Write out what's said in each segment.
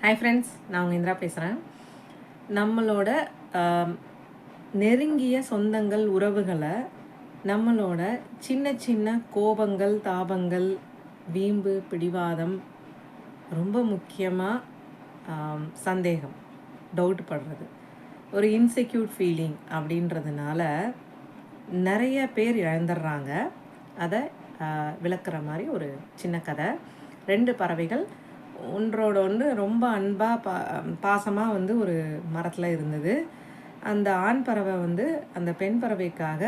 Hi friends நான் உங்கள் இந்திரா பேசுகிறேன் நம்மளோட நெருங்கிய சொந்தங்கள் உறவுகளை நம்மளோட சின்ன சின்ன கோபங்கள் தாபங்கள் வீம்பு பிடிவாதம் ரொம்ப முக்கியமாக சந்தேகம் டவுட் படுறது ஒரு இன்செக்யூர் ஃபீலிங் அப்படின்றதுனால நிறைய பேர் இழந்துடுறாங்க. அதை விளக்குற மாதிரி ஒரு சின்ன கதை. ரெண்டு பறவைகள் ஒன்றோட ஒன்று ரொம்ப அன்பாக பா பாசமாக வந்து ஒரு மரத்தில் இருந்தது. அந்த ஆண் பறவை வந்து அந்த பெண் பறவைக்காக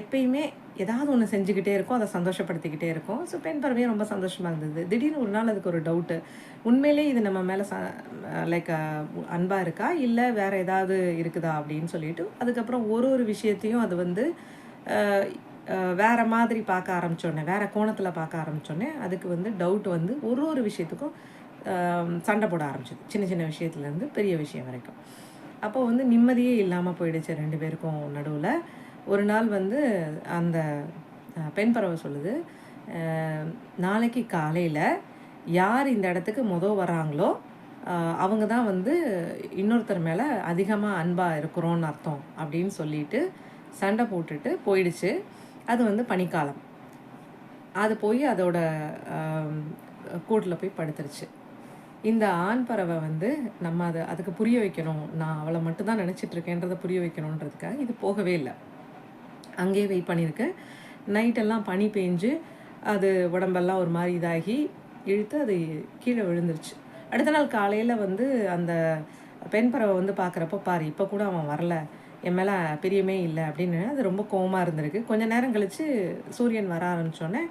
எப்பயுமே ஏதாவது ஒன்று செஞ்சுக்கிட்டே இருக்கும். அதை சந்தோஷப்படுத்திக்கிட்டே இருக்கும். ஸோ பெண் பறவையும் ரொம்ப சந்தோஷமாக இருந்தது. திடீர்னு ஒரு நாள் அதுக்கு ஒரு டவுட்டு உண்மையிலே இது நம்ம மேலே ச லைக் அன்பாக இருக்கா? இல்லை வேறு ஏதாவது இருக்குதா? அப்படின்னு சொல்லிட்டு அதுக்கப்புறம் ஒரு ஒரு விஷயத்தையும் அது வந்து வேறு மாதிரி பார்க்க ஆரம்பித்தோடனே வேறு கோணத்தில் பார்க்க ஆரம்பித்தோடனே அதுக்கு வந்து டவுட் வந்து ஒரு ஒரு விஷயத்துக்கும் சண்டை போட ஆரம்பிச்சது. சின்ன சின்ன விஷயத்துலேருந்து பெரிய விஷயம் வரைக்கும். அப்போ வந்து நிம்மதியே இல்லாமல் போயிடுச்சு ரெண்டு பேருக்கும் நடுவில். ஒரு நாள் வந்து அந்த பெண் பறவை சொல்லுது நாளைக்கு காலையில் யார் இந்த இடத்துக்கு மொதல் வராங்களோ அவங்க தான் வந்து இன்னொருத்தர் மேலே அதிகமாக அன்பாக இருக்கிறோன்னு அர்த்தம் அப்படின்னு சொல்லிட்டு சண்டை போட்டுட்டு போயிடுச்சு. அது வந்து பனிக்காலம். அது போய் அதோட கூட்டில் போய் படுத்துருச்சு. இந்த ஆண் பறவை வந்து நம்ம அதை அதுக்கு புரிய வைக்கணும். நான் அவளை மட்டும்தான் நினச்சிட்ருக்கேன்றதை புரிய வைக்கணுன்றதுக்காக இது போகவே இல்லை. அங்கேயே வெயிட் பண்ணியிருக்கு நைட்டெல்லாம் பனி பெஞ்சு அது உடம்பெல்லாம் ஒரு மாதிரி இதாகி இழுத்து அது கீழே விழுந்துருச்சு. அடுத்த நாள் காலையில் வந்து அந்த பெண் பறவை வந்து பார்க்குறப்ப பாரு இப்போ கூட அவன் வரல. என் மேலே பிரியமே இல்லை அப்படின்னு அது ரொம்ப கோவமாக இருந்திருக்கு. கொஞ்ச நேரம் கழித்து சூரியன் வர ஆரம்பித்தோடனே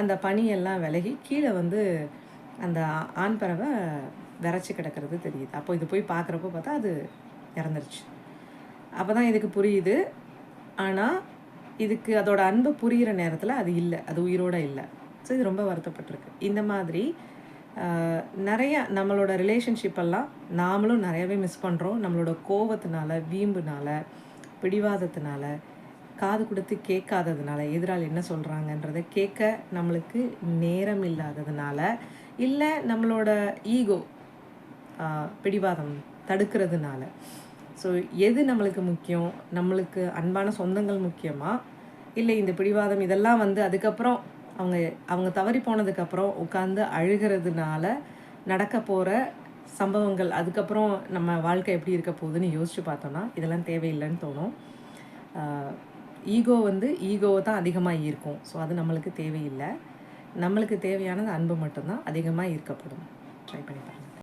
அந்த பனியெல்லாம் விலகி கீழே வந்து அந்த ஆண் பறவை விரைச்சி கிடக்கிறது தெரியுது. அப்போ இது போய் பார்க்குறப்போ பார்த்தா அது இறந்துருச்சு. அப்போ தான் இதுக்கு புரியுது. ஆனால் இதுக்கு அதோட அன்பு புரிகிற நேரத்தில் அது இல்லை. அது உயிரோட இல்லை. ஸோ இது ரொம்ப வருத்தப்பட்டிருக்கு. இந்த மாதிரி நிறைய நம்மளோட ரிலேஷன்ஷிப்பெல்லாம் நாமளும் நிறையவே மிஸ் பண்ணுறோம் நம்மளோட கோவத்தினால வீம்புனால பிடிவாதத்தினால காது கொடுத்து கேட்காததுனால எதிரால் என்ன சொல்கிறாங்கன்றதை கேட்க நம்மளுக்கு நேரம் இல்லாததுனால இல்லை நம்மளோட ஈகோ பிடிவாதம் தடுக்கிறதுனால. ஸோ எது நம்மளுக்கு முக்கியம்? நம்மளுக்கு அன்பான சொந்தங்கள் முக்கியமாக இல்லை இந்த பிடிவாதம் இதெல்லாம் வந்து அதுக்கப்புறம் அவங்க அவங்க தவறி போனதுக்கப்புறம் உட்காந்து அழுகிறதுனால நடக்க போகிற சம்பவங்கள் அதுக்கப்புறம் நம்ம வாழ்க்கை எப்படி இருக்க போகுதுன்னு யோசிச்சு பார்த்தோன்னா இதெல்லாம் தேவையில்லைன்னு தோணும். ஈகோ வந்து ஈகோவை தான் அதிகமாக ஈர்க்கும். ஸோ அது நம்மளுக்கு தேவையில்லை. நம்மளுக்கு தேவையானது அன்பு மட்டும்தான் அதிகமாக ஈர்க்கப்படும். ட்ரை பண்ணி பாருங்கள்